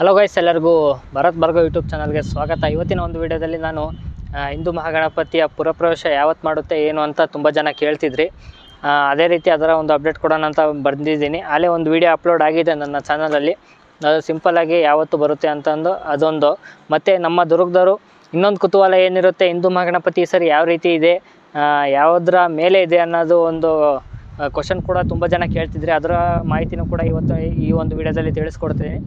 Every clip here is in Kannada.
ಹಲೋ ಗೈಸ್ ಎಲ್ಲರಿಗೂ ಭರತ್ ಬರ್ಗೋ ಯೂಟ್ಯೂಬ್ ಚಾನಲ್ಗೆ ಸ್ವಾಗತ. ಇವತ್ತಿನ ಒಂದು ವಿಡಿಯೋದಲ್ಲಿ ನಾನು ಹಿಂದೂ ಮಹಾಗಣಪತಿಯ ಪುರಪ್ರವೇಶ ಯಾವತ್ತು ಮಾಡುತ್ತೆ, ಏನು ಅಂತ ತುಂಬ ಜನ ಕೇಳ್ತಿದ್ರಿ. ಅದೇ ರೀತಿ ಅದರ ಒಂದು ಅಪ್ಡೇಟ್ ಕೊಡೋಣ ಅಂತ ಬಂದಿದ್ದೀನಿ. ಅಲ್ಲೇ ಒಂದು ವಿಡಿಯೋ ಅಪ್ಲೋಡ್ ಆಗಿದೆ ನನ್ನ ಚಾನಲಲ್ಲಿ ಅದು ಸಿಂಪಲ್ಲಾಗಿ ಯಾವತ್ತು ಬರುತ್ತೆ ಅಂತಂದು ಅದೊಂದು. ಮತ್ತು ನಮ್ಮ ದುರ್ಗದವರು ಇನ್ನೊಂದು ಕುತೂಹಲ ಏನಿರುತ್ತೆ, ಹಿಂದೂ ಮಹಾಗಣಪತಿ ಸರ್ ಯಾವ ರೀತಿ ಇದೆ ಯಾವುದರ ಮೇಲೆ ಇದೆ ಅನ್ನೋದು ಒಂದು ಕ್ವಶನ್ ಕೂಡ ತುಂಬ ಜನ ಕೇಳ್ತಿದ್ರೆ ಅದರ ಮಾಹಿತಿನೂ ಕೂಡ ಇವತ್ತು ಈ ಒಂದು ವಿಡಿಯೋದಲ್ಲಿ ತಿಳಿಸ್ಕೊಡ್ತೀನಿ.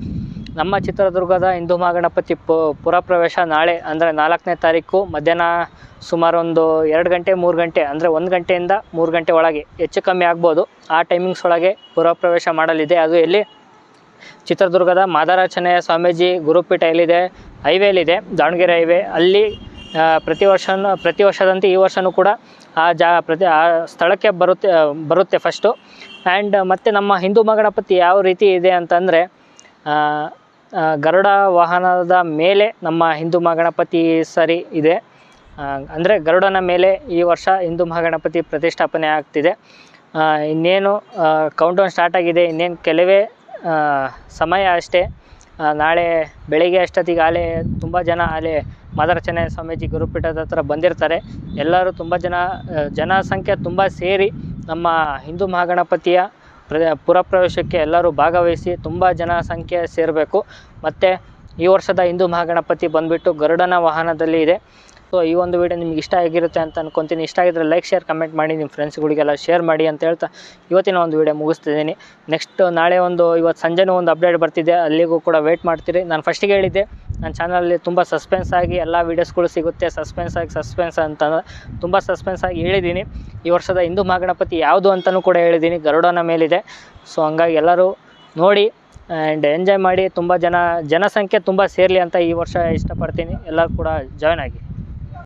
ನಮ್ಮ ಚಿತ್ರದುರ್ಗದ ಹಿಂದೂ ಮಹಾಗಣಪತಿ ಪು ಪುರಪ್ರವೇಶ ನಾಳೆ, ಅಂದರೆ ನಾಲ್ಕನೇ ತಾರೀಕು ಮಧ್ಯಾಹ್ನ ಸುಮಾರು ಒಂದು ಎರಡು ಗಂಟೆ, ಮೂರು ಗಂಟೆ, ಅಂದರೆ ಒಂದು ಗಂಟೆಯಿಂದ ಮೂರು ಗಂಟೆ ಒಳಗೆ, ಹೆಚ್ಚು ಕಮ್ಮಿ ಆಗ್ಬೋದು. ಆ ಟೈಮಿಂಗ್ಸ್ ಒಳಗೆ ಪುರಪ್ರವೇಶ ಮಾಡಲಿದೆ. ಅದು ಎಲ್ಲಿ? ಚಿತ್ರದುರ್ಗದ ಮಾದಾರಾಚನೆಯ ಸ್ವಾಮೀಜಿ ಗುರುಪೀಠ ಎಲ್ಲಿದೆ? ಹೈವೇಲಿದೆ, ದಾವಣಗೆರೆ ಹೈವೇ. ಅಲ್ಲಿ ಪ್ರತಿ ವರ್ಷನೂ, ಪ್ರತಿ ವರ್ಷದಂತೆ ಈ ವರ್ಷವೂ ಕೂಡ ಆ ಜಾ, ಪ್ರತಿ, ಆ ಸ್ಥಳಕ್ಕೆ ಬರುತ್ತೆ ಬರುತ್ತೆ ಫಸ್ಟು ಆ್ಯಂಡ್ ಮತ್ತು ನಮ್ಮ ಹಿಂದೂ ಮಹಾಗಣಪತಿ ಯಾವ ರೀತಿ ಇದೆ ಅಂತಂದರೆ ಗರುಡ ವಾಹನದ ಮೇಲೆ ನಮ್ಮ ಹಿಂದೂ ಮಹಾಗಣಪತಿ ಸರಿ ಇದೆ. ಅಂದರೆ ಗರುಡನ ಮೇಲೆ ಈ ವರ್ಷ ಹಿಂದೂ ಮಹಾಗಣಪತಿ ಪ್ರತಿಷ್ಠಾಪನೆ ಆಗ್ತಿದೆ. ಇನ್ನೇನು ಕೌಂಟೌನ್ ಸ್ಟಾರ್ಟ್ ಆಗಿದೆ. ಇನ್ನೇನು ಕೆಲವೇ ಸಮಯ ಅಷ್ಟೇ. ನಾಳೆ ಬೆಳಿಗ್ಗೆ ಅಷ್ಟೊತ್ತಿಗೆ ಆಲೆ ತುಂಬ ಜನ ಆಲೆ ಮದರಚನೆ ಸ್ವಾಮೀಜಿ ಗುರುಪೀಠದ ಹತ್ರ ಬಂದಿರ್ತಾರೆ. ಎಲ್ಲರೂ ತುಂಬ ಜನ ಜನಸಂಖ್ಯೆ ತುಂಬ ಸೇರಿ ನಮ್ಮ ಹಿಂದೂ ಮಹಾಗಣಪತಿಯ ಪುರ ಪುರಪ್ರವೇಶಕ್ಕೆ ಎಲ್ಲರೂ ಭಾಗವಹಿಸಿ ತುಂಬ ಜನಸಂಖ್ಯೆ ಸೇರಬೇಕು. ಮತ್ತು ಈ ವರ್ಷದ ಹಿಂದೂ ಮಹಾಗಣಪತಿ ಬಂದುಬಿಟ್ಟು ಗರುಡನ ವಾಹನದಲ್ಲಿ ಇದೆ. ಸೊ ಈ ಒಂದು ವಿಡಿಯೋ ನಿಮ್ಗೆ ಇಷ್ಟ ಆಗಿರುತ್ತೆ ಅಂತ ಅನ್ಕೊತೀನಿ. ಇಷ್ಟ ಆಗಿದ್ರೆ ಲೈಕ್ ಶೇರ್ ಕಮೆಂಟ್ ಮಾಡಿ ನಿಮ್ಮ ಫ್ರೆಂಡ್ಸ್ಗಳಿಗೆಲ್ಲ ಶೇರ್ ಮಾಡಿ ಅಂತ ಹೇಳ್ತಾ ಇವತ್ತಿನ ಒಂದು ವಿಡಿಯೋ ಮುಗಿಸ್ತಿದ್ದೀನಿ. ನೆಕ್ಸ್ಟ್ ನಾಳೆ ಒಂದು, ಇವತ್ತು ಸಂಜೆನೂ ಒಂದು ಅಪ್ಡೇಟ್ ಬರ್ತಿದೆ. ಅಲ್ಲಿಗೂ ಕೂಡ ವೇಟ್ ಮಾಡ್ತೀರಿ. ನಾನು ಫಸ್ಟಿಗೆ ಹೇಳಿದ್ದೆ ನನ್ನ ಚಾನಲಲ್ಲಿ ತುಂಬ ಸಸ್ಪೆನ್ಸ್ ಆಗಿ ಎಲ್ಲ ವೀಡಿಯೋಸ್ಗಳು ಸಿಗುತ್ತೆ. ಸಸ್ಪೆನ್ಸ್ ಆಗಿ ಸಸ್ಪೆನ್ಸ್ ಅಂತ ತುಂಬ ಸಸ್ಪೆನ್ಸ್ ಆಗಿ ಹೇಳಿದ್ದೀನಿ. ಈ ವರ್ಷದ ಹಿಂದೂ ಮಹಾಗಣಪತಿ ಯಾವುದು ಅಂತಲೂ ಕೂಡ ಹೇಳಿದ್ದೀನಿ. ಗರುಡನ ಮೇಲಿದೆ. ಸೊ ಹಂಗಾಗಿ ಎಲ್ಲರೂ ನೋಡಿ ಆ್ಯಂಡ್ ಎಂಜಾಯ್ ಮಾಡಿ. ತುಂಬ ಜನ, ಜನಸಂಖ್ಯೆ ತುಂಬ ಸೇರಲಿ ಅಂತ ಈ ವರ್ಷ ಇಷ್ಟಪಡ್ತೀನಿ. ಎಲ್ಲರೂ ಕೂಡ ಜಾಯ್ನ್ ಆಗಿ.